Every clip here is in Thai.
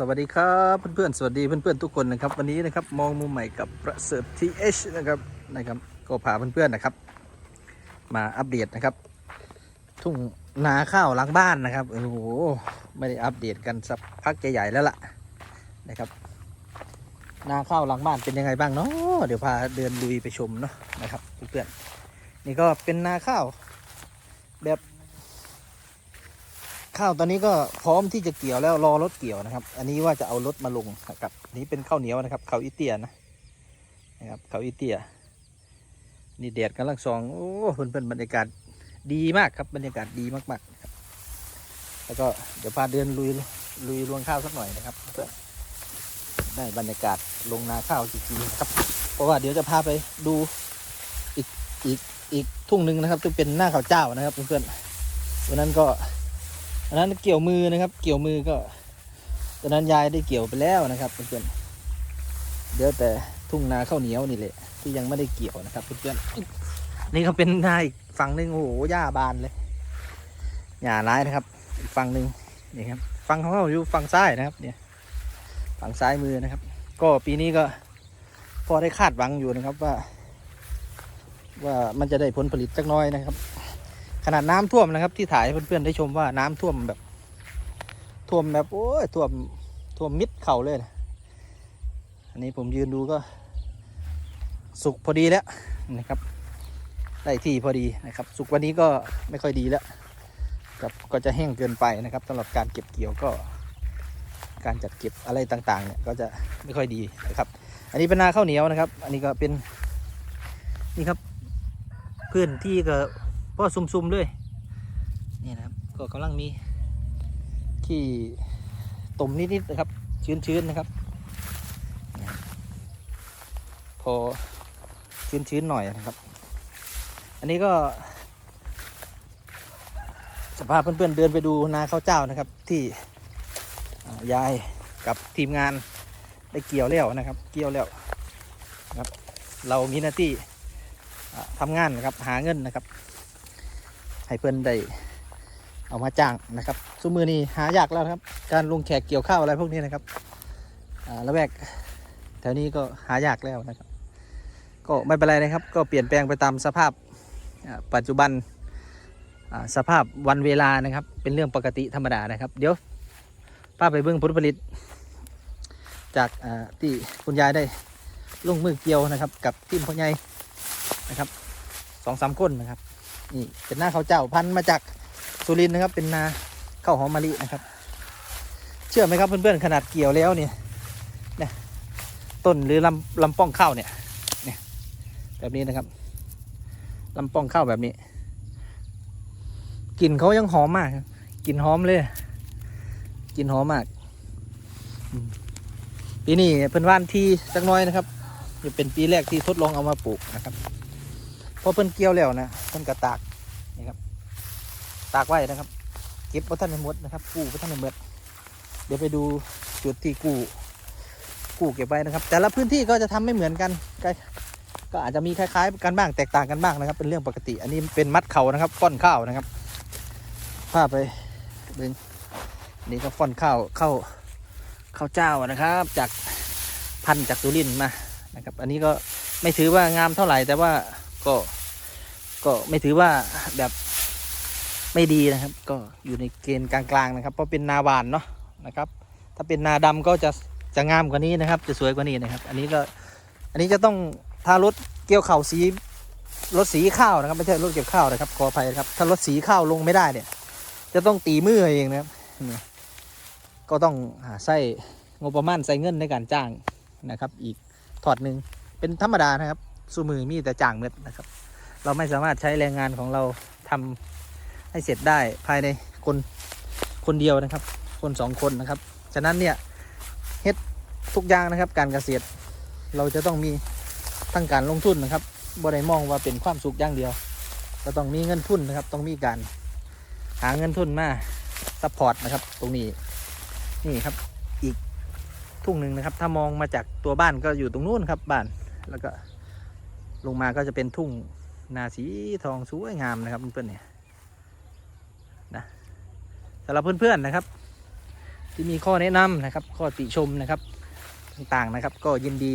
สวัสดีครับเพื่อนๆสวัสดีเพื่อนๆทุกคนนะครับ วันนี้นะครับมองมุมใหม่กับประเสริฐทีเอชนะครับนะครับ ก็พาเพื่อนๆนะครับ มาอัปเดตนะครับ ทุ่งนาข้าวหลังบ้านนะครับโอ้โหไม่ได้อัปเดตกันสักพักใหญ่ๆแล้วล่ะนะครับ นาข้าวหลังบ้านเป็นยังไงบ้างเนาะเดี๋ยวพาเดินลุยไปชมเนาะนะครับเพื่อนๆนี่ก็เป็นนาข้าวแบบ ข้าวตอนนี้ก็พร้อมที่จะเกี่ยวแล้วรอรถเกี่ยวนะครับ อันนี้ว่าจะเอารถมาลงนะครับนี้เป็นข้าวเหนียวนะครับข้าวอีเตียนะนะครับข้าวอีเตีย นี่แดดกำลังส่องโอ้เพื่อนเพื่อนๆบรรยากาศดีมากครับบรรยากาศดีมากๆครับแล้วก็เดี๋ยวพาเดินลุยลุยรวงข้าวสักหน่อยนะครับเพื่อได้บรรยากาศลงนาข้าวจริงๆครับ เพราะว่าเดี๋ยวจะพาไปดูอีกอีกอีกทุ่งหนึ่งนะครับซึ่งเป็นหน้าข้าวเจ้านะครับเพื่อนๆวันนั้นก็ อันนั้นเกี่ยวมือนะครับ เกี่ยวมือก็ตอนนั้นยายได้เกี่ยวไปแล้วนะครับเพื่อนๆเดี๋ยวแต่ทุ่งนาข้าวเหนียวนี่แหละที่ยังไม่ได้เกี่ยวนะครับเพื่อนๆนี่ก็เป็นนาอีกฝั่งหนึ่งโอ้โหหญ้าบานเลยหญ้าร้ายนะครับอีกฝั่งหนึ่งนี่ครับฝั่งของเราอยู่ฝั่งซ้ายนะครับ เนี่ยฝั่งซ้ายมือนะครับ ก็ปีนี้ก็พอได้คาดหวังอยู่นะครับว่า ว่ามันจะได้ผลผลิตจักน้อยนะครับ ขนาดน้ำท่วมนะครับ ที่ถ่ายเพื่อนๆได้ชมว่าน้ำท่วมแบบท่วมแบบโอ้ยท่วมท่วมมิดเข่าเลยนะอันนี้ผมยืนดูก็ สุกพอดีแล้วนะครับได้ที่พอดีนะครับ สุกวันนี้ก็ไม่ค่อยดีแล้วกับก็จะแห้งเกินไปนะครับสำหรับการเก็บเกี่ยวก็ การจัดเก็บอะไรต่างๆ เนี่ยก็จะไม่ค่อยดีนะครับ อันนี้เป็นนาข้าวเหนียวนะครับ อันนี้ก็เป็นนี่ครับพื้นที่ก็ ก็ซุ่มๆเลยนี่นะครับก็กำลังมีที่ตุ่มนิดๆนะครับชื้นๆนะครับ พอชื้นๆหน่อยนะครับ อันนี้ก็จะพาเพื่อนๆเดินไปดูนาข้าวเจ้านะครับ ที่ยายกับทีมงานได้เกี่ยวแล้วนะครับ เกี่ยวแล้วนะครับ เรามีหน้าที่ทำงานนะครับหาเงินนะครับ ให้เพื่อนได้เอามาจ้างนะครับสมือนี้หายากแล้วนะครับ การลงแขกเกี่ยวข้าวอะไรพวกนี้นะครับละแวกแถวนี้ก็หายากแล้วนะครับ ก็ไม่เป็นไรนะครับ ก็เปลี่ยนแปลงไปตามสภาพปัจจุบันสภาพวันเวลานะครับ เป็นเรื่องปกติธรรมดานะครับ เดี๋ยวป้าไปเบื้องผลผลิต จากที่คุณยายได้ลงมือเกี่ยวนะครับ กับทีมพ่อใหญ่นะครับสองสามคนนะครับ นี่เป็นหน้าข้าวเจ้าพันธุ์มาจากสุรินทร์นะครับ เป็นนาข้าวหอมมะลินะครับ เชื่อไหมครับเพื่อนๆขนาดเกี่ยวแล้วเนี่ยเนี่ยต้นหรือลำลำป้องข้าวเนี่ยเนี่ยแบบนี้นะครับลำป้องข้าวแบบนี้กลิ่นเขายังหอมมากกลิ่นหอมเลยกลิ่นหอมมากปีนี้เพิ่นว่านที่สักน้อยนะครับจะเป็นปีแรกที่ทดลองเอามาปลูกนะครับ พอเพิ่นเกี่ยวแล้วนะเพิ่นกระตากนี่ครับ ตากไว้นะครับ เก็บพระท่านในมดนะครับ กู้พระท่านในมดเดี๋ยวไปดูจุดที่กู้กู้เก็บไว้นะครับ แต่ละพื้นที่ก็จะทำไม่เหมือนกันก็ก็อาจจะมีคล้ายๆกันบ้างแตกต่างกันบ้างนะครับ เป็นเรื่องปกติ อันนี้เป็นมัดเข่านะครับฟ่อนข้าวนะครับพาไปเบิ่งนี่ก็ฟ่อนข้าวข้าวข้าวเจ้านะครับ จากพันจากสุรินมานะครับ อันนี้ก็ไม่ถือว่างามเท่าไหร่แต่ว่า ก็ ก็ไม่ถือว่าแบบไม่ดีนะครับ ก็อยู่ในเกณฑ์กลางๆนะครับ เพราะเป็นนาหวานเนาะนะครับ ถ้าเป็นนาดำก็จะจะงามกว่านี้นะครับ จะสวยกว่านี้นะครับ อันนี้ก็อันนี้จะต้องถ้ารถเกี่ยวเข่าสีรถสีข้าวนะครับ ไม่ใช่รถเก็บข้าวนะครับขออภัยนะครับ ถ้ารถสีข้าวลงไม่ได้เนี่ย จะต้องตีมือเองนะครับก็ต้องหาใส่งบประมาณใส่เงินในการจ้างนะครับ อีกถอดหนึ่งเป็นธรรมดานะครับ สู้มือมีแต่จ่างเม็ดนะครับ เราไม่สามารถใช้แรงงานของเราทำให้เสร็จได้ภายในคนคนเดียวนะครับ คนสองคนนะครับ ฉะนั้นเนี่ยเฮ็ดทุกอย่างนะครับ การเกษตรเราจะต้องมีทั้งการลงทุนนะครับบ่ได้มองว่าเป็นความสุขอย่างเดียวก็ต้องมีเงินทุนนะครับ ต้องมีการหาเงินทุนมาซัพพอร์ตนะครับ ตรงนี้นี่ครับอีกทุ่งหนึ่งนะครับ ถ้ามองมาจากตัวบ้านก็อยู่ตรงนู้นครับบ้านแล้วก็ ลงมาก็จะเป็นทุ่งนาสีทองสวยงามนะครับเพื่อนๆเนี่ยนะสำหรับเพื่อนๆนะครับ ที่มีข้อแนะนำนะครับ ข้อติชมนะครับต่างๆนะครับ ก็ยินดี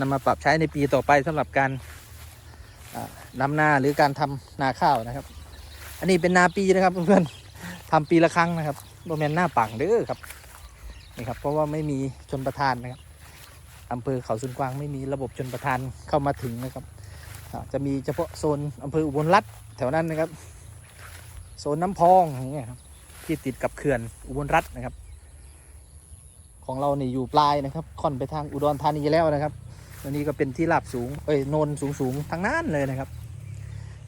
นำมาปรับใช้ในปีต่อไปสำหรับการอ่านำนาหรือการทำนาข้าวนะครับ อันนี้เป็นนาปีนะครับเพื่อนๆทำปีละครั้งนะครับโมเมนหน้าปังเด้อครับนี่ครับเพราะว่าไม่มีชนประทานนะครับ อำเภอเขาสุนกวางไม่มีระบบชนประทานเข้ามาถึงนะครับ จะมีเฉพาะโซนอำเภออุบลรัฐแถวนั้นนะครับ โซนน้ำพองอย่างเงี้ยครับที่ติดกับเขื่อนอุบลรัฐนะครับ ของเรานี่อยู่ปลายนะครับค่อนไปทางอุดรธานีแล้วนะครับอันนี้ก็เป็นที่ราบสูงเอ้ยโนนสูงสูงทั้งนั้นเลยนะครับ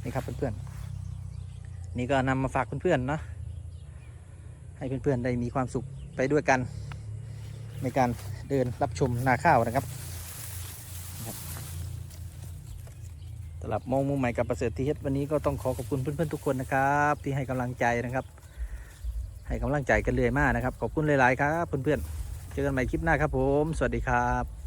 นี่ครับเพื่อนๆนี่ก็นำมาฝากเพื่อนๆเนาะให้เพื่อนๆได้มีความสุขไปด้วยกัน ในการเดินรับชมนาข้าวนะครับสำหรับมองมุมใหม่กับประเสริฐที่เฮ็ดวันนี้ก็ต้องขอขอบคุณเพื่อนๆทุกคนนะครับ ที่ให้กำลังใจนะครับ ให้กำลังใจกันเลยมากนะครับ ขอบคุณหลายๆครับเพื่อนๆเจอกันใหม่คลิปหน้าครับผม สวัสดีครับ